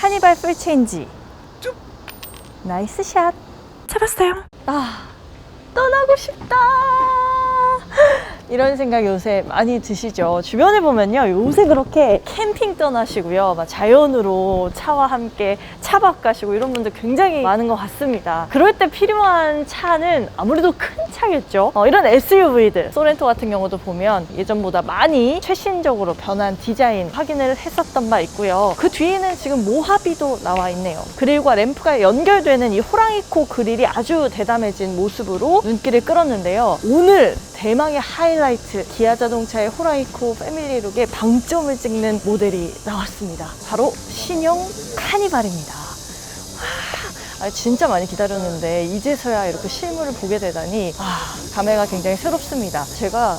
카니발 풀 체인지. 나이스 샷. 잡았어요. 아, 떠나고 싶다. 이런 생각 요새 많이 드시죠? 주변에 보면요. 요새 그렇게 캠핑 떠나시고요. 막 자연으로 차와 함께 차박 가시고 이런 분들 굉장히 많은 것 같습니다. 그럴 때 필요한 차는 아무래도 큰 차겠죠? 어, 이런 SUV들. 소렌토 같은 경우도 보면 예전보다 많이 최신적으로 변한 디자인 확인을 했었던 바 있고요. 그 뒤에는 지금 모하비도 나와 있네요. 그릴과 램프가 연결되는 이 호랑이 코 그릴이 아주 대담해진 모습으로 눈길을 끌었는데요. 오늘 대망의 하이라이트 기아 자동차의 호라이코 패밀리룩의 방점을 찍는 모델이 나왔습니다. 바로 신형 카니발입니다. 와, 아, 진짜 많이 기다렸는데 이제서야 이렇게 실물을 보게 되다니 아, 감회가 굉장히 새롭습니다. 제가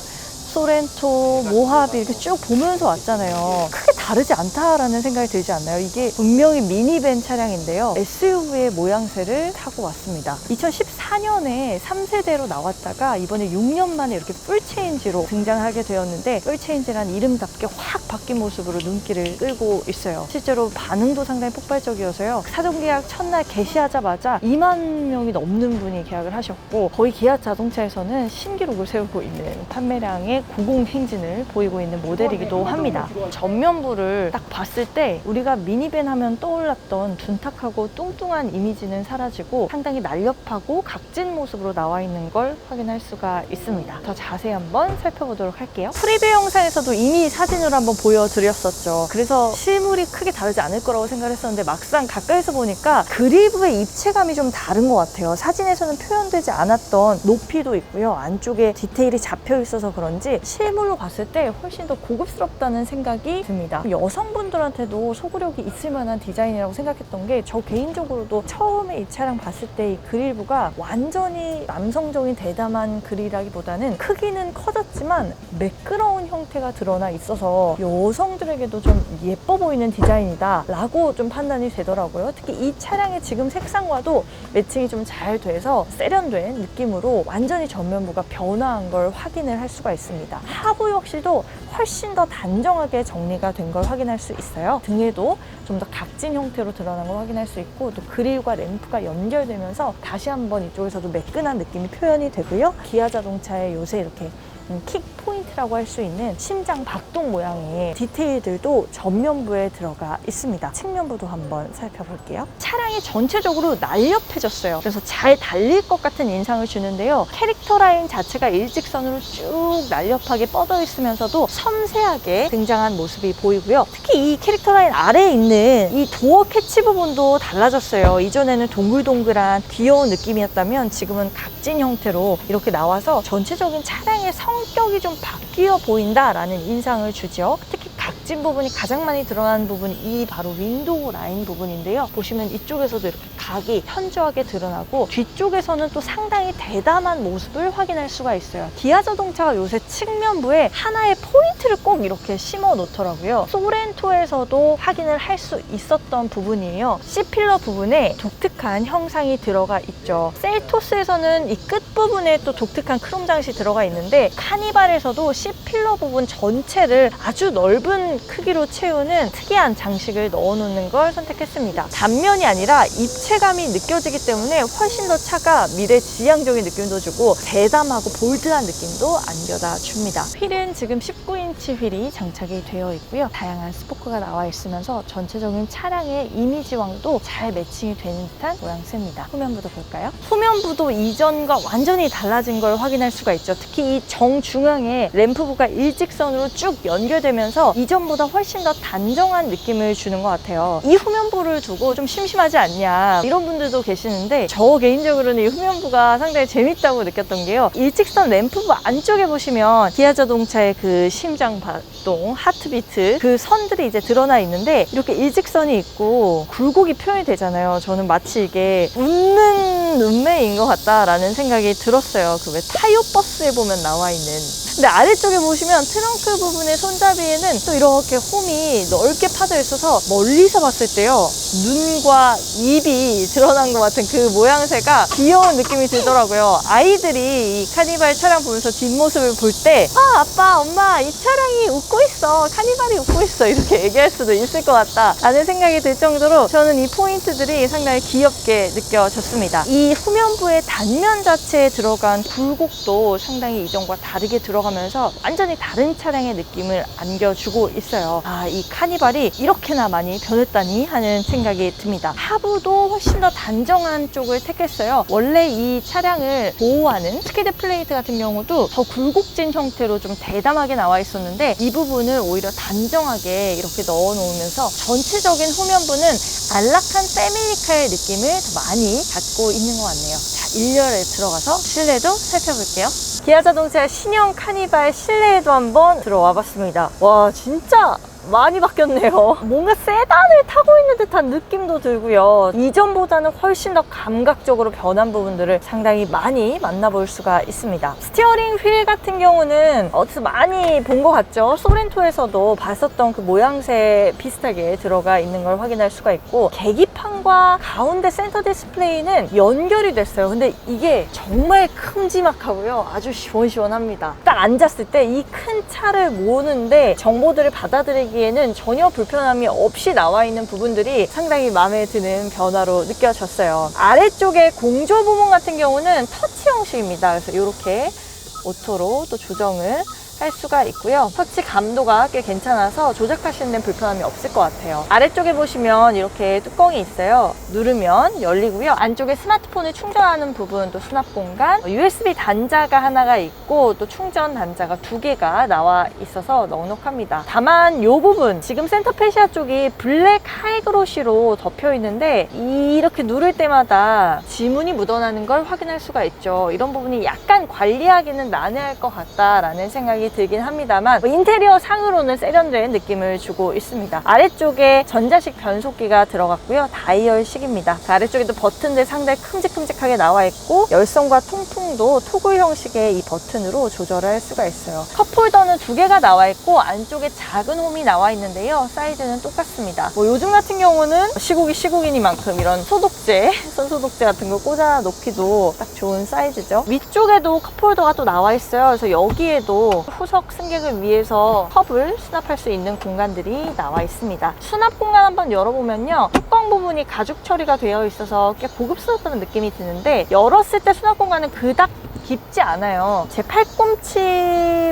소렌토, 모하비 이렇게 쭉 보면서 왔잖아요. 크게 다르지 않다라는 생각이 들지 않나요? 이게 분명히 미니밴 차량인데요. SUV의 모양새를 타고 왔습니다. 2014년에 3세대로 나왔다가 이번에 6년 만에 이렇게 풀체인지로 등장하게 되었는데 풀체인지란 이름답게 확 바뀐 모습으로 눈길을 끌고 있어요. 실제로 반응도 상당히 폭발적이어서요. 사전 계약 첫날 개시하자마자 2만 명이 넘는 분이 계약을 하셨고 거의 기아 자동차에서는 신기록을 세우고 있는 판매량의 고공 행진을 보이고 있는 모델이기도 합니다. 전면부를 딱 봤을 때 우리가 미니밴 하면 떠올랐던 둔탁하고 뚱뚱한 이미지는 사라지고 상당히 날렵하고 각진 모습으로 나와 있는 걸 확인할 수가 있습니다. 더 자세히 한번 살펴보도록 할게요. 프리뷰 영상에서도 이미 사진으로 한번 보여드렸었죠. 그래서 실물이 크게 다르지 않을 거라고 생각했었는데 막상 가까이서 보니까 그리브의 입체감이 좀 다른 것 같아요. 사진에서는 표현되지 않았던 높이도 있고요. 안쪽에 디테일이 잡혀 있어서 그런지 실물로 봤을 때 훨씬 더 고급스럽다는 생각이 듭니다. 여성분들한테도 소구력이 있을 만한 디자인이라고 생각했던 게 저 개인적으로도 처음에 이 차량 봤을 때 이 그릴부가 완전히 남성적인 대담한 그릴이라기보다는 크기는 커졌지만 매끄러운 형태가 드러나 있어서 여성들에게도 좀 예뻐 보이는 디자인이다 라고 좀 판단이 되더라고요. 특히 이 차량의 지금 색상과도 매칭이 좀 잘 돼서 세련된 느낌으로 완전히 전면부가 변화한 걸 확인을 할 수가 있습니다. 하부 역시도 훨씬 더 단정하게 정리가 된걸 확인할 수 있어요. 등에도 좀 더 각진 형태로 드러난 걸 확인할 수 있고 또 그릴과 램프가 연결되면서 다시 한번 이쪽에서도 매끈한 느낌이 표현이 되고요. 기아 자동차의 요새 이렇게 음, 킥 포인트라고 할 수 있는 심장 박동 모양의 디테일들도 전면부에 들어가 있습니다. 측면부도 한번 살펴볼게요. 차량이 전체적으로 날렵해졌어요. 그래서 잘 달릴 것 같은 인상을 주는데요. 캐릭터 라인 자체가 일직선으로 쭉 날렵하게 뻗어 있으면서도 섬세하게 등장한 모습이 보이고요. 특히 이 캐릭터 라인 아래에 있는 이 도어 캐치 부분도 달라졌어요. 이전에는 동글동글한 귀여운 느낌이었다면 지금은 각진 형태로 이렇게 나와서 전체적인 차량의 성 격이 좀 바뀌어 보인다라는 인상을 주죠. 특히 각진 부분이 가장 많이 드러나는 부분이 이 바로 윈도우 라인 부분인데요. 보시면 이쪽에서도 이렇게 각이 현저하게 드러나고 뒤쪽에서는 또 상당히 대담한 모습을 확인할 수가 있어요. 기아 자동차가 요새 측면부에 하나의 포인트를 꼭 이렇게 심어 놓더라고요. 소렌토에서도 확인을 할 수 있었던 부분이에요. C필러 부분에 독특한 형상이 들어가 있죠. 셀토스에서는 이 끝부분에 또 독특한 크롬 장식이 들어가 있는데 카니발에서도 C필러 부분 전체를 아주 넓은 크기로 채우는 특이한 장식을 넣어놓는 걸 선택했습니다. 단면이 아니라 입체 감이 느껴지기 때문에 훨씬 더 차가 미래 지향적인 느낌도 주고 대담하고 볼드한 느낌도 안겨다 줍니다. 휠은 지금 19인치 휠이 장착이 되어 있고요. 다양한 스포크가 나와 있으면서 전체적인 차량의 이미지와도 잘 매칭이 되는 듯한 모양새입니다. 후면부도 볼까요? 후면부도 이전과 완전히 달라진 걸 확인할 수가 있죠. 특히 이 정중앙에 램프부가 일직선으로 쭉 연결되면서 이전보다 훨씬 더 단정한 느낌을 주는 것 같아요. 이 후면부를 두고 좀 심심하지 않냐 이런 분들도 계시는데 저 개인적으로는 이 후면부가 상당히 재밌다고 느꼈던 게요. 일직선 램프부 안쪽에 보시면 기아 자동차의 그 심장 박동, 하트비트 그 선들이 이제 드러나 있는데 이렇게 일직선이 있고 굴곡이 표현이 되잖아요. 저는 마치 이게 웃는 눈매인 것 같다라는 생각이 들었어요. 그 왜 타요 버스에 보면 나와 있는 근데 아래쪽에 보시면 트렁크 부분의 손잡이에는 또 이렇게 홈이 넓게 파져 있어서 멀리서 봤을 때요 눈과 입이 드러난 것 같은 그 모양새가 귀여운 느낌이 들더라고요. 아이들이 이 카니발 차량 보면서 뒷모습을 볼 때 아 아빠 엄마 이 차량이 웃고 있어. 카니발이 웃고 있어. 이렇게 얘기할 수도 있을 것 같다. 라는 생각이 들 정도로 저는 이 포인트들이 상당히 귀엽게 느껴졌습니다. 이 후면부의 단면 자체에 들어간 굴곡도 상당히 이전과 다르게 들어 가면서 완전히 다른 차량의 느낌을 안겨주고 있어요. 아 이 카니발이 이렇게나 많이 변했다니 하는 생각이 듭니다. 하부도 훨씬 더 단정한 쪽을 택했어요. 원래 이 차량을 보호하는 스키드 플레이트 같은 경우도 더 굴곡진 형태로 좀 대담하게 나와 있었는데 이 부분을 오히려 단정하게 이렇게 넣어 놓으면서 전체적인 후면부는 안락한 패밀리카의 느낌을 더 많이 갖고 있는 것 같네요 자 1열에 들어가서 실내도 살펴볼게요. 기아 자동차 신형 카니발 실내에도 한번 들어와 봤습니다. 와 진짜 많이 바뀌었네요. 뭔가 세단을 타고 있는 듯한 느낌도 들고요. 이전보다는 훨씬 더 감각적으로 변한 부분들을 상당히 많이 만나볼 수가 있습니다. 스티어링 휠 같은 경우는 어디서 많이 본 것 같죠? 소렌토에서도 봤었던 그 모양새 비슷하게 들어가 있는 걸 확인할 수가 있고 계기판과 가운데 센터 디스플레이는 연결이 됐어요. 근데 이게 정말 큼지막하고요. 아주 시원시원합니다. 딱 앉았을 때 이 큰 차를 모으는데 정보들을 받아들이기 에는 전혀 불편함이 없이 나와 있는 부분들이 상당히 마음에 드는 변화로 느껴졌어요. 아래쪽에 공조 부분 같은 경우는 터치 형식입니다. 그래서 이렇게 오토로 또 조정을 할 수가 있고요. 터치 감도가 꽤 괜찮아서 조작하시는 데는 불편함이 없을 것 같아요. 아래쪽에 보시면 이렇게 뚜껑이 있어요. 누르면 열리고요. 안쪽에 스마트폰을 충전하는 부분, 또 수납 공간, USB 단자가 하나가 있고 또 충전 단자가 두 개가 나와 있어서 넉넉합니다. 다만 이 부분, 지금 센터 페시아 쪽이 블랙 하이그로시로 덮여 있는데 이렇게 누를 때마다 지문이 묻어나는 걸 확인할 수가 있죠. 이런 부분이 약간 관리하기는 난해할 것 같다라는 생각이 들긴 합니다만 뭐 인테리어 상으로는 세련된 느낌을 주고 있습니다. 아래쪽에 전자식 변속기가 들어갔고요. 다이얼식입니다. 그 아래쪽에도 버튼들 상당히 큼직큼직하게 나와 있고 열선과 통풍도 토글 형식의 이 버튼으로 조절을 할 수가 있어요. 컵홀더는 두 개가 나와 있고 안쪽에 작은 홈이 나와 있는데요. 사이즈는 똑같습니다. 뭐 요즘 같은 경우는 시국이 시국이니만큼 이런 소독제, 손소독제 같은 거 꽂아 놓기도 딱 좋은 사이즈죠. 위쪽에도 컵홀더가 또 나와 있어요. 그래서 여기에도 후석 승객을 위해서 컵을 수납할 수 있는 공간들이 나와 있습니다. 수납 공간 한번 열어보면요. 뚜껑 부분이 가죽 처리가 되어 있어서 꽤 고급스럽다는 느낌이 드는데 열었을 때 수납 공간은 그닥 깊지 않아요. 제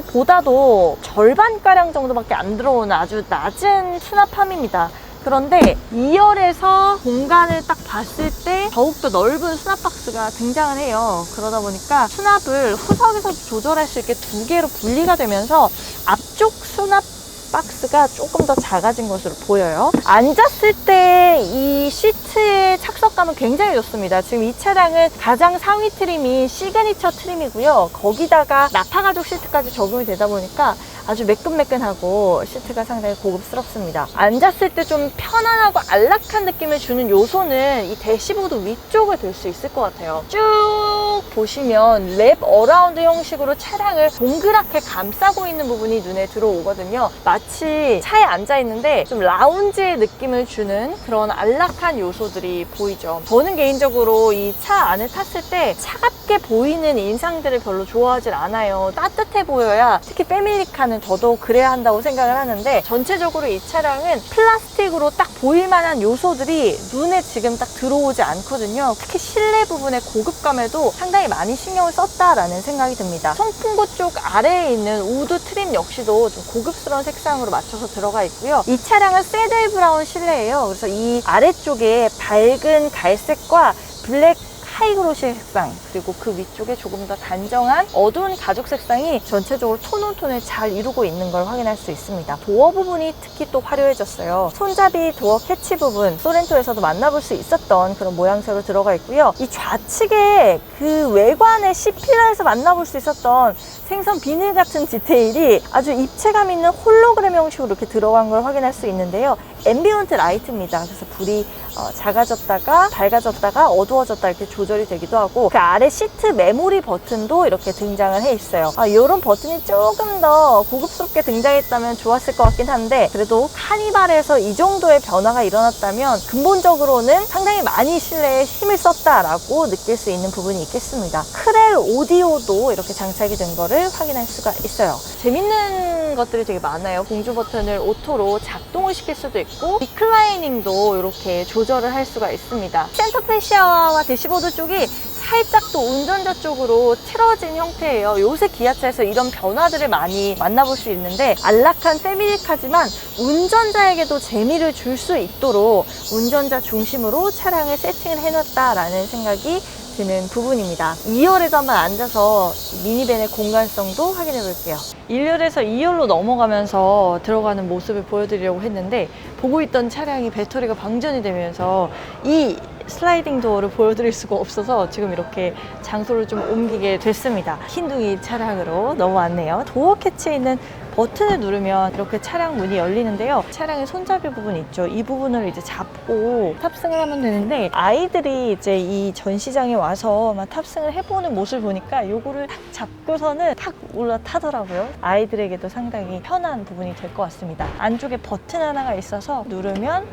팔꿈치보다도 절반가량 정도밖에 안 들어오는 아주 낮은 수납함입니다. 그런데 2열에서 공간을 딱 봤을 때 더욱더 넓은 수납 박스가 등장을 해요. 그러다 보니까 수납을 후석에서 조절할 수 있게 두 개로 분리가 되면서 앞쪽 수납 박스가 조금 더 작아진 것으로 보여요. 앉았을 때 이 시트의 착석감은 굉장히 좋습니다. 지금 이 차량은 가장 상위 트림이 시그니처 트림이고요. 거기다가 나파 가죽 시트까지 적용이 되다 보니까 아주 매끈매끈하고 시트가 상당히 고급스럽습니다. 앉았을 때 좀 편안하고 안락한 느낌을 주는 요소는 이 대시보드 위쪽을 들 수 있을 것 같아요. 쭉 보시면 랩 어라운드 형식으로 차량을 동그랗게 감싸고 있는 부분이 눈에 들어오거든요. 마치 차에 앉아 있는데 좀 라운지의 느낌을 주는 그런 안락한 요소들이 보이죠. 저는 개인적으로 이 차 안에 탔을 때 차갑게 보이는 인상들을 별로 좋아하진 않아요. 따뜻해 보여야 특히 패밀리카 는 더더욱 그래야 한다고 생각을 하는데 전체적으로 이 차량은 플라스틱으로 딱 보일 만한 요소들이 눈에 지금 딱 들어오지 않거든요. 특히 실내 부분의 고급감에도 상당히 많이 신경을 썼다라는 생각이 듭니다. 송풍구 쪽 아래에 있는 우드 트림 역시도 좀 고급스러운 색상으로 맞춰서 들어가 있고요. 이 차량은 세델 브라운 실내예요. 그래서 이 아래쪽에 밝은 갈색과 블랙 하이그로시 색상 그리고 그 위쪽에 조금 더 단정한 어두운 가죽 색상이 전체적으로 톤온톤을 잘 이루고 있는 걸 확인할 수 있습니다. 도어 부분이 특히 또 화려해졌어요. 손잡이 도어 캐치 부분 소렌토에서도 만나볼 수 있었던 그런 모양새로 들어가 있고요. 이 좌측에 그 외관의 C필러에서 만나볼 수 있었던 생선 비늘 같은 디테일이 아주 입체감 있는 홀로그램 형식으로 이렇게 들어간 걸 확인할 수 있는데요. 앰비언트 라이트입니다. 그래서 불이 어, 작아졌다가 밝아졌다가 어두워졌다 이렇게 조절 조절이 되기도 하고 그 아래 시트 메모리 버튼도 이렇게 등장을 해 있어요. 아, 이런 버튼이 조금 더 고급스럽게 등장했다면 좋았을 것 같긴 한데 그래도 카니발에서 이 정도의 변화가 일어났다면 근본적으로는 상당히 많이 실내에 힘을 썼다라고 느낄 수 있는 부분이 있겠습니다. 크렐 오디오도 이렇게 장착이 된 거를 확인할 수가 있어요. 재밌는 것들이 되게 많아요. 공조 버튼을 오토로 작동을 시킬 수도 있고 리클라이닝도 이렇게 조 절을 할 수가 있습니다. 센터페 시아와 대시보드 쪽이 살짝 또 운전자 쪽으로 틀어진 형태예요. 요새 기아차에서 이런 변화들을 많이 만나볼 수 있는데 안락한 패밀리카지만 운전자에게도 재미를 줄 수 있도록 운전자 중심으로 차량을 세팅을 해놨다라는 생각이 드는 부분입니다. 2열에도 한번 앉아서 미니밴의 공간성도 확인해 볼게요. 1열에서 2열로 넘어가면서 들어가는 모습을 보여드리려고 했는데 보고 있던 차량이 배터리가 방전이 되면서 이 슬라이딩 도어를 보여드릴 수가 없어서 지금 이렇게 장소를 좀 옮기게 됐습니다. 흰둥이 차량으로 넘어왔네요. 도어 캐치에 있는 버튼을 누르면 이렇게 차량 문이 열리는데요. 차량의 손잡이 부분 있죠. 이 부분을 이제 잡고 탑승을 하면 되는데 아이들이 이제 이 전시장에 와서 막 탑승을 해보는 모습을 보니까 요거를 탁 잡고서는 탁 올라타더라고요. 아이들에게도 상당히 편한 부분이 될 것 같습니다. 안쪽에 버튼 하나가 있어서 누르면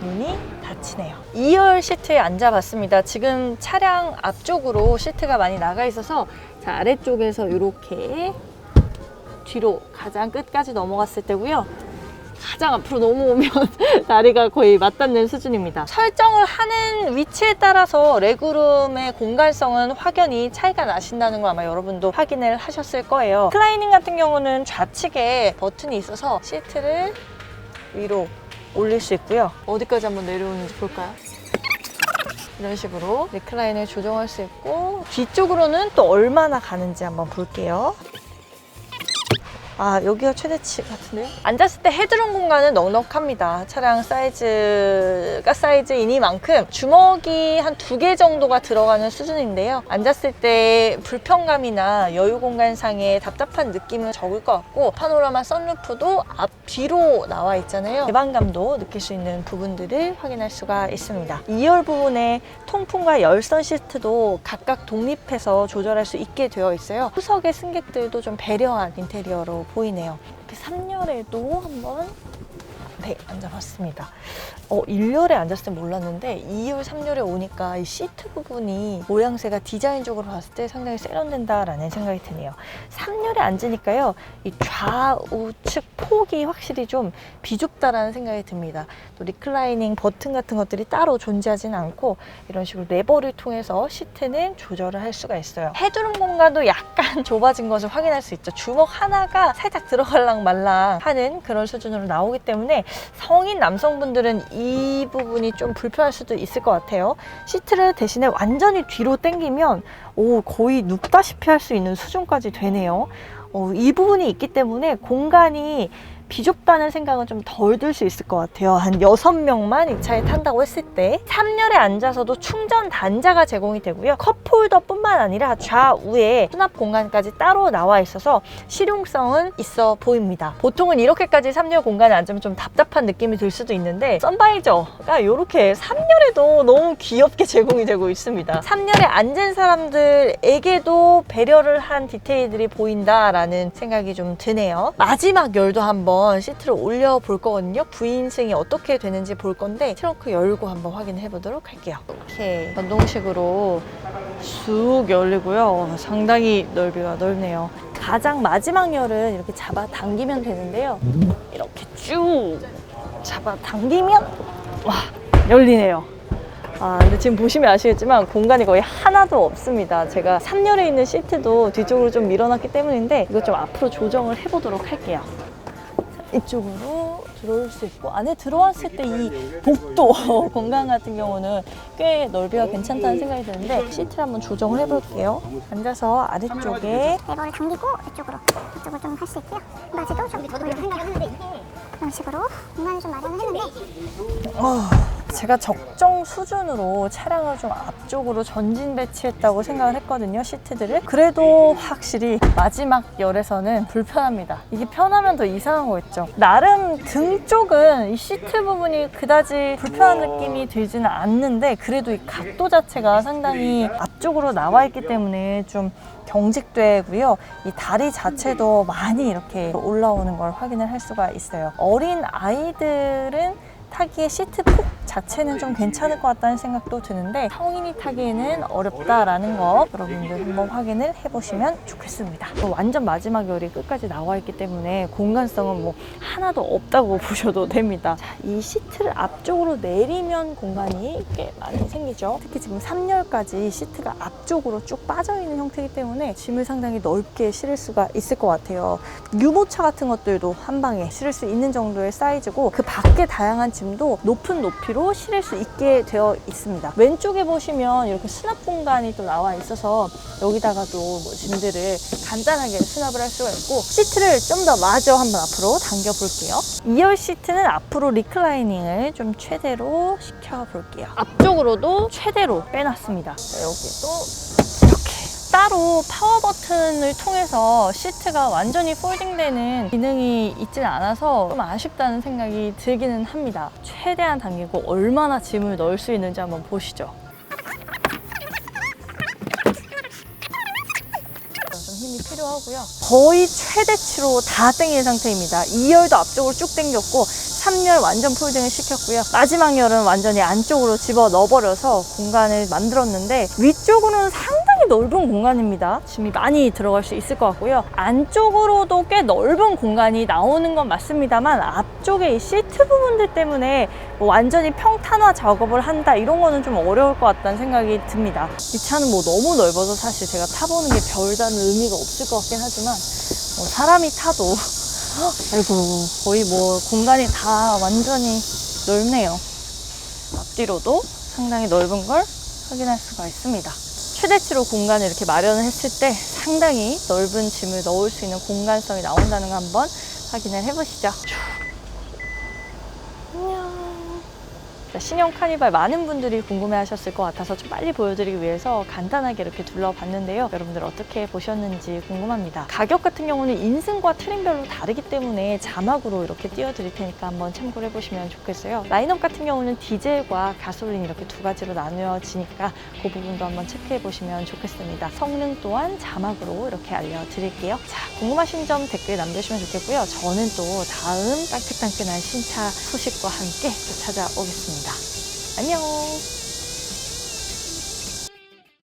문이 닫히네요. 2열 시트에 앉아봤습니다. 지금 차량 앞쪽으로 시트가 많이 나가 있어서 자, 아래쪽에서 이렇게 뒤로 가장 끝까지 넘어갔을 때고요. 가장 앞으로 넘어오면 다리가 거의 맞닿는 수준입니다. 설정을 하는 위치에 따라서 레그룸의 공간성은 확연히 차이가 나신다는 걸 아마 여러분도 확인을 하셨을 거예요. 클라이닝 같은 경우는 좌측에 버튼이 있어서 시트를 위로 올릴 수 있고요. 어디까지 한번 내려오는지 볼까요? 이런 식으로 리클라인을 조정할 수 있고 뒤쪽으로는 또 얼마나 가는지 한번 볼게요. 아 여기가 최대치 같은데요? 앉았을 때 헤드룸 공간은 넉넉합니다. 차량 사이즈가 사이즈이니만큼 주먹이 한 두 개 정도가 들어가는 수준인데요. 앉았을 때 불편감이나 여유 공간상의 답답한 느낌은 적을 것 같고 파노라마 선루프도 앞 뒤로 나와 있잖아요. 개방감도 느낄 수 있는 부분들을 확인할 수가 있습니다. 2열 부분에 통풍과 열선 시트도 각각 독립해서 조절할 수 있게 되어 있어요. 후석의 승객들도 좀 배려한 인테리어로 보이네요. 이렇게 3열에도 한번 네, 앉아봤습니다. 어, 1열에 앉았을 때 몰랐는데 2열, 3열에 오니까 이 시트 부분이 모양새가 디자인적으로 봤을 때 상당히 세련된다라는 생각이 드네요. 3열에 앉으니까요. 이 좌우측 폭이 확실히 좀 비좁다라는 생각이 듭니다. 또 리클라이닝 버튼 같은 것들이 따로 존재하지는 않고 이런 식으로 레버를 통해서 시트는 조절을 할 수가 있어요. 헤드룸 공간도 약간 좁아진 것을 확인할 수 있죠. 주먹 하나가 살짝 들어갈랑 말랑 하는 그런 수준으로 나오기 때문에 성인 남성분들은 이 부분이 좀 불편할 수도 있을 것 같아요. 시트를 대신에 완전히 뒤로 당기면 오, 거의 눕다시피 할 수 있는 수준까지 되네요. 어, 이 부분이 있기 때문에 공간이 비좁다는 생각은 좀 덜 들 수 있을 것 같아요. 한 6명만 이 차에 탄다고 했을 때 3열에 앉아서도 충전 단자가 제공이 되고요. 컵홀더뿐만 아니라 좌우에 수납 공간까지 따로 나와 있어서 실용성은 있어 보입니다. 보통은 이렇게까지 3열 공간에 앉으면 좀 답답한 느낌이 들 수도 있는데 썬바이저가 이렇게 3열에도 너무 귀엽게 제공이 되고 있습니다. 3열에 앉은 사람들에게도 배려를 한 디테일들이 보인다라는 생각이 좀 드네요. 마지막 열도 한번 시트를 올려 볼 거거든요. 부인승이 어떻게 되는지 볼 건데 트렁크 열고 한번 확인해 보도록 할게요. 이렇게 전동식으로 쑥 열리고요. 상당히 넓이가 넓네요. 가장 마지막 열은 이렇게 잡아 당기면 되는데요. 이렇게 쭉 잡아 당기면 와 열리네요. 아, 근데 지금 보시면 아시겠지만 공간이 거의 하나도 없습니다. 제가 3열에 있는 시트도 뒤쪽으로 좀 밀어놨기 때문인데 이거 좀 앞으로 조정을 해보도록 할게요. 자, 이쪽으로 들어올 수 있고 안에 들어왔을 때 이 복도 공간 같은 경우는 꽤 넓이가 괜찮다는 생각이 드는데 시트를 한번 조정을 해볼게요. 앉아서 아래쪽에 레버를 당기고 이쪽으로 이쪽을 좀 할 수 있고요. 바지도 좀 돌려 이런 식으로 공간을 좀 마련을 했는데 어, 제가 적정 수준으로 차량을 좀 앞쪽으로 전진 배치했다고 생각을 했거든요, 시트들을. 그래도 확실히 마지막 열에서는 불편합니다. 이게 편하면 더 이상한 거겠죠. 나름 등 쪽은 이 시트 부분이 그다지 불편한 느낌이 들지는 않는데 그래도 이 각도 자체가 상당히 앞쪽으로 나와 있기 때문에 좀 경직되고요. 이 다리 자체도 많이 이렇게 올라오는 걸 확인을 할 수가 있어요. 어린 아이들은 타기에 시트 폭 자체는 좀 괜찮을 것 같다는 생각도 드는데 성인이 타기에는 어렵다라는 거 여러분들 한번 확인을 해보시면 좋겠습니다. 완전 마지막 열이 끝까지 나와 있기 때문에 공간성은 뭐 하나도 없다고 보셔도 됩니다. 자, 이 시트를 앞쪽으로 내리면 공간이 꽤 많이 생기죠. 특히 지금 3열까지 시트가 앞쪽으로 쭉 빠져 있는 형태이기 때문에 짐을 상당히 넓게 실을 수가 있을 것 같아요. 유모차 같은 것들도 한 방에 실을 수 있는 정도의 사이즈고 그 밖에 다양한 짐도 높은 높이로 실을 수 있게 되어 있습니다. 왼쪽에 보시면 이렇게 수납 공간이 또 나와 있어서 여기다가도 뭐 짐들을 간단하게 수납을 할 수가 있고 시트를 좀 더 마저 한번 앞으로 당겨 볼게요. 2열 시트는 앞으로 리클라이닝을 좀 최대로 시켜 볼게요. 앞쪽으로도 최대로 빼놨습니다. 자, 여기도 따로 파워 버튼을 통해서 시트가 완전히 폴딩되는 기능이 있지는 않아서 좀 아쉽다는 생각이 들기는 합니다. 최대한 당기고 얼마나 짐을 넣을 수 있는지 한번 보시죠. 좀 힘이 필요하고요. 거의 최대치로 다 땡긴 상태입니다. 2열도 앞쪽으로 쭉 당겼고 3열 완전 폴딩을 시켰고요. 마지막 열은 완전히 안쪽으로 집어 넣어버려서 공간을 만들었는데 위쪽으로는 상 당히 넓은 공간입니다. 짐이 많이 들어갈 수 있을 것 같고요. 안쪽으로도 꽤 넓은 공간이 나오는 건 맞습니다만 앞쪽에 이 시트 부분들 때문에 뭐 완전히 평탄화 작업을 한다 이런 거는 좀 어려울 것 같다는 생각이 듭니다. 이 차는 뭐 너무 넓어서 사실 제가 타보는 게 별다른 의미가 없을 것 같긴 하지만 뭐 사람이 타도 아이고 거의 뭐 공간이 다 완전히 넓네요. 앞뒤로도 상당히 넓은 걸 확인할 수가 있습니다. 최대치로 공간을 이렇게 마련을 했을 때 상당히 넓은 짐을 넣을 수 있는 공간성이 나온다는 거 한번 확인을 해보시죠. 안녕. 자, 신형 카니발 많은 분들이 궁금해 하셨을 것 같아서 좀 빨리 보여드리기 위해서 간단하게 이렇게 둘러봤는데요. 여러분들 어떻게 보셨는지 궁금합니다. 가격 같은 경우는 인승과 트림별로 다르기 때문에 자막으로 이렇게 띄워드릴 테니까 한번 참고를 해보시면 좋겠어요. 라인업 같은 경우는 디젤과 가솔린 이렇게 두 가지로 나누어지니까 그 부분도 한번 체크해 보시면 좋겠습니다. 성능 또한 자막으로 이렇게 알려드릴게요. 자, 궁금하신 점 댓글 남겨주시면 좋겠고요. 저는 또 다음 따끈따끈한 신차 소식과 함께 또 찾아오겠 습니다. 안녕!